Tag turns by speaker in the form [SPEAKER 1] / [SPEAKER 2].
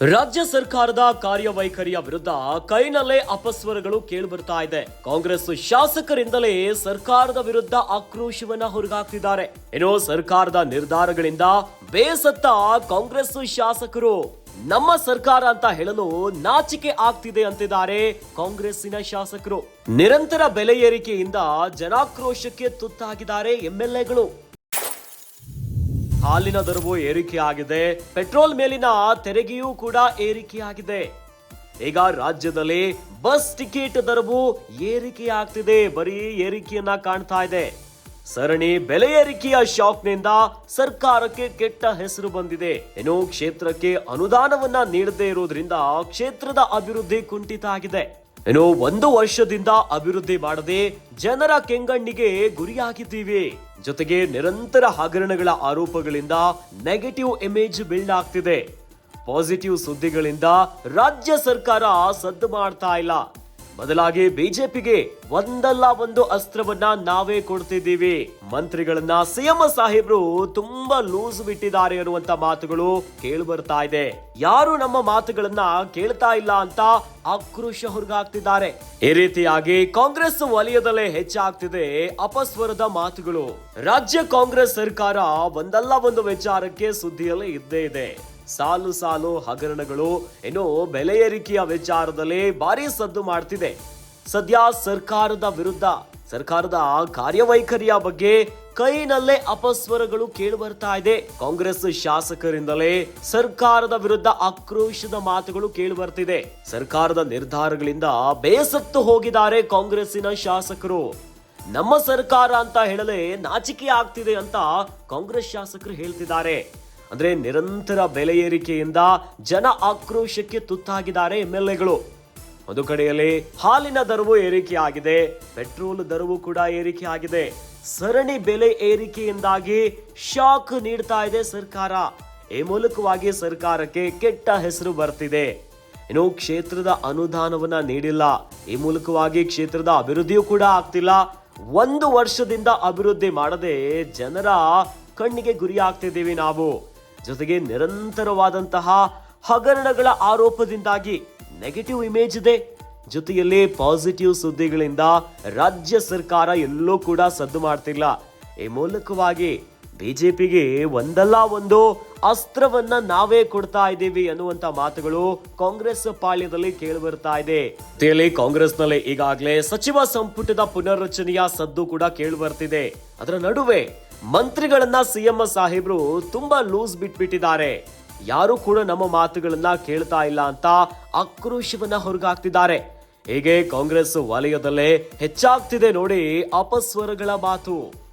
[SPEAKER 1] ರಾಜ್ಯ ಸರ್ಕಾರದ ಕಾರ್ಯವೈಖರಿಯ ವಿರುದ್ಧ ಕೈನಲ್ಲೇ ಅಪಸ್ವರಗಳು ಕೇಳಿಬರ್ತಾ ಇದೆ. ಕಾಂಗ್ರೆಸ್ ಶಾಸಕರಿಂದಲೇ ಸರ್ಕಾರದ ವಿರುದ್ಧ ಆಕ್ರೋಶವನ್ನ ಹೊರಗಾಕ್ತಿದ್ದಾರೆ. ಏನೋ ಸರ್ಕಾರದ ನಿರ್ಧಾರಗಳಿಂದ ಬೇಸತ್ತ ಕಾಂಗ್ರೆಸ್ ಶಾಸಕರು, ನಮ್ಮ ಸರ್ಕಾರ ಅಂತ ಹೇಳಲು ನಾಚಿಕೆ ಆಗ್ತಿದೆ ಅಂತಿದ್ದಾರೆ ಕಾಂಗ್ರೆಸ್ಸಿನ ಶಾಸಕರು. ನಿರಂತರ ಬೆಲೆ ಏರಿಕೆಯಿಂದ ಜನಾಕ್ರೋಶಕ್ಕೆ ತುತ್ತಾಗಿದ್ದಾರೆ ಎಂಎಲ್ಎಗಳು. ಹಾಲಿನ ದರವು ಏರಿಕೆಯಾಗಿದೆ. ಪೆಟ್ರೋಲ್ ಮೇಲಿನ ತೆರಿಗೆಯೂ ಕೂಡ ಏರಿಕೆಯಾಗಿದೆ. ಈಗ ರಾಜ್ಯದಲ್ಲಿ ಬಸ್ ಟಿಕೆಟ್ ದರವು ಏರಿಕೆಯಾಗ್ತಿದೆ. ಬರೀ ಏರಿಕೆಯನ್ನ ಕಾಣ್ತಾ ಇದೆ. ಸರಣಿ ಬೆಲೆ ಏರಿಕೆಯ ಶಾಕ್ನಿಂದ ಸರ್ಕಾರಕ್ಕೆ ಕೆಟ್ಟ ಹೆಸರು ಬಂದಿದೆ. ಇನ್ನು ಕ್ಷೇತ್ರಕ್ಕೆ ಅನುದಾನವನ್ನ ನೀಡದೇ ಇರುವುದರಿಂದ ಕ್ಷೇತ್ರದ ಅಭಿವೃದ್ಧಿ ಕುಂಠಿತ ಆಗಿದೆ. ಇನ್ನು ಒಂದು ವರ್ಷದಿಂದ ಅಭಿವೃದ್ಧಿ ಮಾಡದೆ ಜನರ ಕೆಂಗಣ್ಣಿಗೆ ಗುರಿಯಾಗಿದ್ದೀವಿ. ಜೊತೆಗೆ ನಿರಂತರ ಹಗರಣಗಳ ಆರೋಪಗಳಿಂದ ನೆಗೆಟಿವ್ ಇಮೇಜ್ ಬಿಲ್ಡ್ ಆಗ್ತಿದೆ. ಪಾಸಿಟಿವ್ ಸುದ್ದಿಗಳಿಂದ ರಾಜ್ಯ ಸರ್ಕಾರ ಸದ್ದು ಮಾಡ್ತಾ ಇಲ್ಲ. ಬದಲಾಗಿ ಬಿಜೆಪಿಗೆ ಒಂದಲ್ಲ ಒಂದು ಅಸ್ತ್ರವನ್ನ ನಾವೇ ಕೊಡ್ತಿದ್ದೀವಿ. ಮಂತ್ರಿಗಳನ್ನ ಸಿಎಂ ಸಾಹೇಬ್ರು ತುಂಬಾ ಲೂಸ್ ಬಿಟ್ಟಿದ್ದಾರೆ ಅನ್ನುವಂತ ಮಾತುಗಳು ಕೇಳಿ ಬರ್ತಾ ಇದೆ. ಯಾರು ನಮ್ಮ ಮಾತುಗಳನ್ನ ಕೇಳ್ತಾ ಇಲ್ಲ ಅಂತ ಆಕ್ರೋಶ ಹೊರಗಾಗ್ತಿದ್ದಾರೆ ಈ ರೀತಿಯಾಗಿ ಕಾಂಗ್ರೆಸ್ ವಲಯದಲ್ಲೇ ಹೆಚ್ಚಾಗ್ತಿದೆ ಅಪಸ್ವರದ ಮಾತುಗಳು. ರಾಜ್ಯ ಕಾಂಗ್ರೆಸ್ ಸರ್ಕಾರ ಒಂದಲ್ಲ ಒಂದು ವಿಚಾರಕ್ಕೆ ಸುದ್ದಿಯಲ್ಲಿ ಇದ್ದೇ ಇದೆ. ಸಾಲು ಸಾಲು ಹಗರಣಗಳು ಏನೋ ಬೆಲೆ ಏರಿಕೆಯ ವಿಚಾರದಲ್ಲಿ ಭಾರಿ ಸದ್ದು ಮಾಡ್ತಿದೆ. ಸದ್ಯ ಸರ್ಕಾರದ ವಿರುದ್ಧ, ಸರ್ಕಾರದ ಕಾರ್ಯವೈಖರಿಯ ಬಗ್ಗೆ ಕೈನಲ್ಲೇ ಅಪಸ್ವರಗಳು ಕೇಳಿಬರ್ತಾ ಇದೆ. ಕಾಂಗ್ರೆಸ್ ಶಾಸಕರಿಂದಲೇ ಸರ್ಕಾರದ ವಿರುದ್ಧ ಆಕ್ರೋಶದ ಮಾತುಗಳು ಕೇಳಿಬರ್ತಿದೆ ಸರ್ಕಾರದ ನಿರ್ಧಾರಗಳಿಂದ ಬೇಸತ್ತು ಹೋಗಿದ್ದಾರೆ ಕಾಂಗ್ರೆಸ್ಸಿನ ಶಾಸಕರು. ನಮ್ಮ ಸರ್ಕಾರ ಅಂತ ಹೇಳಲೇ ನಾಚಿಕೆ ಆಗ್ತಿದೆ ಅಂತ ಕಾಂಗ್ರೆಸ್ ಶಾಸಕರು ಹೇಳ್ತಿದ್ದಾರೆ. ಅಂದ್ರೆ ನಿರಂತರ ಬೆಲೆ ಏರಿಕೆಯಿಂದ ಜನ ಆಕ್ರೋಶಕ್ಕೆ ತುತ್ತಾಗಿದ್ದಾರೆ ಎಂ ಎಲ್ ಎಗಳು. ಒಂದು ಕಡೆಯಲ್ಲಿ ಹಾಲಿನ ದರವು ಏರಿಕೆಯಾಗಿದೆ, ಪೆಟ್ರೋಲ್ ದರವು ಕೂಡ ಏರಿಕೆ ಆಗಿದೆ ಸರಣಿ ಬೆಲೆ ಏರಿಕೆಯಿಂದಾಗಿ ಶಾಕ್ ನೀಡ್ತಾ ಇದೆ ಸರ್ಕಾರ. ಈ ಮೂಲಕವಾಗಿ ಸರ್ಕಾರಕ್ಕೆ ಕೆಟ್ಟ ಹೆಸರು ಬರ್ತಿದೆ. ಇನ್ನು ಕ್ಷೇತ್ರದ ಅನುದಾನವನ್ನ ನೀಡಿಲ್ಲ. ಈ ಮೂಲಕವಾಗಿ ಕ್ಷೇತ್ರದ ಅಭಿವೃದ್ಧಿಯೂ ಕೂಡ ಆಗ್ತಿಲ್ಲ. ಒಂದು ವರ್ಷದಿಂದ ಅಭಿವೃದ್ಧಿ ಮಾಡದೆ ಜನರ ಕಣ್ಣಿಗೆ ಗುರಿ ಆಗ್ತಿದ್ದೀವಿ ನಾವು. ಜೊತೆಗೆ ನಿರಂತರವಾದಂತಹ ಹಗರಣಗಳ ಆರೋಪದಿಂದಾಗಿ ನೆಗೆಟಿವ್ ಇಮೇಜ್ ಇದೆ. ಜೊತೆಯಲ್ಲಿ ಪಾಸಿಟಿವ್ ಸುದ್ದಿಗಳಿಂದ ರಾಜ್ಯ ಸರ್ಕಾರ ಎಲ್ಲೂ ಕೂಡ ಸದ್ದು ಮಾಡ್ತಿಲ್ಲ. ಈ ಮೂಲಕವಾಗಿ ಬಿಜೆಪಿಗೆ ಒಂದಲ್ಲ ಒಂದು ಅಸ್ತ್ರವನ್ನ ನಾವೇ ಕೊಡ್ತಾ ಇದ್ದೀವಿ ಅನ್ನುವಂತ ಮಾತುಗಳು ಕಾಂಗ್ರೆಸ್ ಪಾಳ್ಯದಲ್ಲಿ ಕೇಳಿಬರ್ತಾ ಇದೆ. ಜೊತೆಯಲ್ಲಿ ಕಾಂಗ್ರೆಸ್ನಲ್ಲಿ ಈಗಾಗಲೇ ಸಚಿವ ಸಂಪುಟದ ಪುನರ್ರಚನೆಯ ಸದ್ದು ಕೂಡ ಕೇಳಿಬರ್ತಿದೆ ಅದರ ನಡುವೆ ಮಂತ್ರಿಗಳನ್ನ ಸಿಎಂ ಸಾಹೇಬ್ರು ತುಂಬಾ ಲೂಸ್ ಬಿಟ್ಬಿಟ್ಟಿದ್ದಾರೆ. ಯಾರು ಕೂಡ ನಮ್ಮ ಮಾತುಗಳನ್ನ ಕೇಳ್ತಾ ಇಲ್ಲ ಅಂತ ಆಕ್ರೋಶವನ್ನ ಹೊರಗಾಕ್ತಿದ್ದಾರೆ. ಹೀಗೆ ಕಾಂಗ್ರೆಸ್ ವಲಯದಲ್ಲೇ ಹೆಚ್ಚಾಗ್ತಿದೆ ನೋಡಿ ಅಪಸ್ವರಗಳ ಮಾತು.